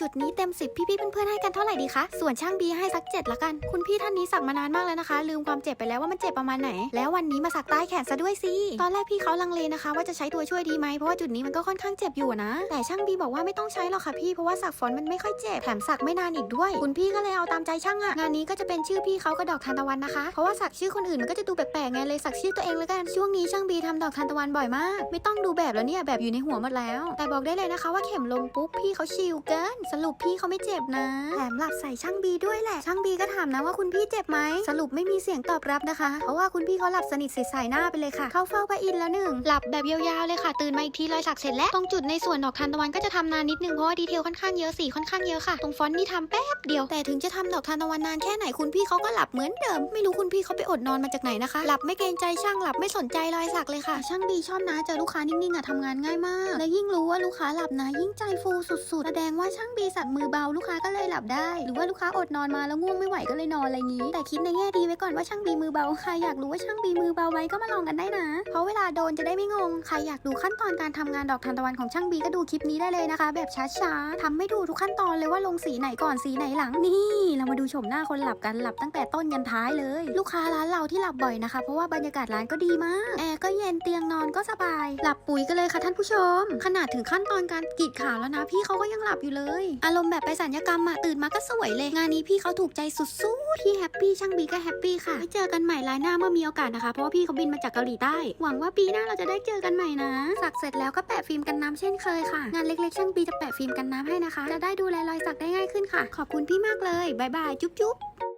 จุดนี้เต็ม 10 พี่ๆเพื่อนๆให้กันเท่าไหร่ดีคะ ส่วนช่างบีให้สัก7ละกัน คุณพี่ท่านนี้สักมานานมากแล้วนะคะ ลืมความเจ็บไปแล้วว่ามันเจ็บประมาณไหน แล้ววันนี้มาสักใต้แขนซะด้วยสิ ตอนแรกพี่เขาลังเลนะคะ ว่าจะใช้ตัวช่วยดีไหมเพราะว่าจุดนี้มันก็ค่อนข้างเจ็บอยู่นะ แต่ช่างบีบอกว่าไม่ต้องใช้หรอกค่ะพี่เพราะว่าสักฟอนมันไม่ค่อยเจ็บแถมสักไม่นานอีกด้วย คุณพี่ก็เลยเอาตามใจช่างอะงานนี้ก็จะเป็นชื่อพี่เขากับดอกทานตะวันนะคะ เพราะว่าสักชื่อคนอื่นมันก็จะดูแปลกๆไงเลยสักชื่อตัวเองแล้วกันช่วงนี้ช่างบีทำดอกทานตะวันบ่อยมาก ไม่ต้องดูแบบแล้วเนี่ยแบบอยู่ในหัวหมดแล้ว แต่บอกได้เลยนะคะ ว่าเข็มลงปุ๊บพี่เขาชิลเกินสรุปพี่เขาไม่เจ็บนะแถมหลับใส่ช่างบีด้วยแหละ ช่างบีก็ถามนะว่าคุณพี่เจ็บไหม สรุปไม่มีเสียงตอบรับนะคะ เพราะว่าคุณพี่เขาหลับสนิทใส่หน้าไปเลยค่ะ เข้าเฝ้าพระอินทร์แล้วหนึ่ง หลับแบบยาวๆเลยค่ะ ตื่นมาอีกทีรอยสักเสร็จแล้ว ตรงจุดในส่วนดอกทานตะวันก็จะทำนานนิดนึงเพราะว่าดีเทลค่อนข้างเยอะสีค่อนข้างเยอะค่ะ ตรงฟอนต์นี่ทำแป๊บเดียว แต่ถึงจะทำดอกทานตะวันนานแค่ไหนคุณพี่เขาก็หลับเหมือนเดิม ไม่รู้คุณพี่เขาไปอดนอนมาจากไหนนะคะ หลับไม่เกรงใจช่างหลับไม่สนใจรอยสักเลยค่ะ ช่างบีชอบนะเจอลูกค้านิ่งๆอะทำงานง่ายมาก และยิ่งรู้ว่าลูกค้าหลับนะยิ่งใจฟูสุดๆแสดงว่าช่างบีสักมือเบาลูกค้าก็เลยหลับได้ หรือว่าลูกค้าอดนอนมาแล้วง่วงไม่ไหวก็เลยนอนอะไรงี้ แต่คิดในแง่ดีไว้ก่อนว่าช่างบีมือเบาใครอยากรู้ว่าช่างบีมือเบาไว้ก็มาลองกันได้นะ เพราะเวลาโดนจะได้ไม่งง ใครอยากดูขั้นตอนการทำงานดอกทานตะวันของช่างบีก็ดูคลิปนี้ได้เลยนะคะ แบบช้าๆทำให้ดูทุกขั้นตอนเลยว่าลงสีไหนก่อนสีไหนหลังนี่ เรามาดูชมหน้าคนหลับกันหลับตั้งแต่ต้นยันท้ายเลย ลูกค้าร้านเราที่หลับบ่อยนะคะ เพราะว่าบรรยากาศร้านก็ดีมากแอร์ก็เย็นเตียงนอนก็สบาย หลับปุ๋ยกันเลยค่ะท่านผู้ชม ขนาดถึงขั้นตอนการกรีดขาแล้วนะ พี่เขาก็ยังหลับอยู่เลยอารมณ์แบบไปสัญญกรรมอะตื่นมาก็สวยเลย งานนี้พี่เขาถูกใจสุดๆพี่แฮปปี้ช่างบีก็แฮปปี้ค่ะไว้เจอกันใหม่รายหน้าเมื่อมีโอกาสนะคะ เพราะว่าพี่เขาบินมาจากเกาหลีใต้ หวังว่าปีหน้าเราจะได้เจอกันใหม่นะสักเสร็จแล้วก็แปะฟิล์มกันน้ำเช่นเคยค่ะ งานเล็กๆช่างบีจะแปะฟิล์มกันน้ำให้นะคะ จะได้ดูแลรอยสักได้ง่ายขึ้นค่ะ ขอบคุณพี่มากเลยบายบายจุ๊บๆ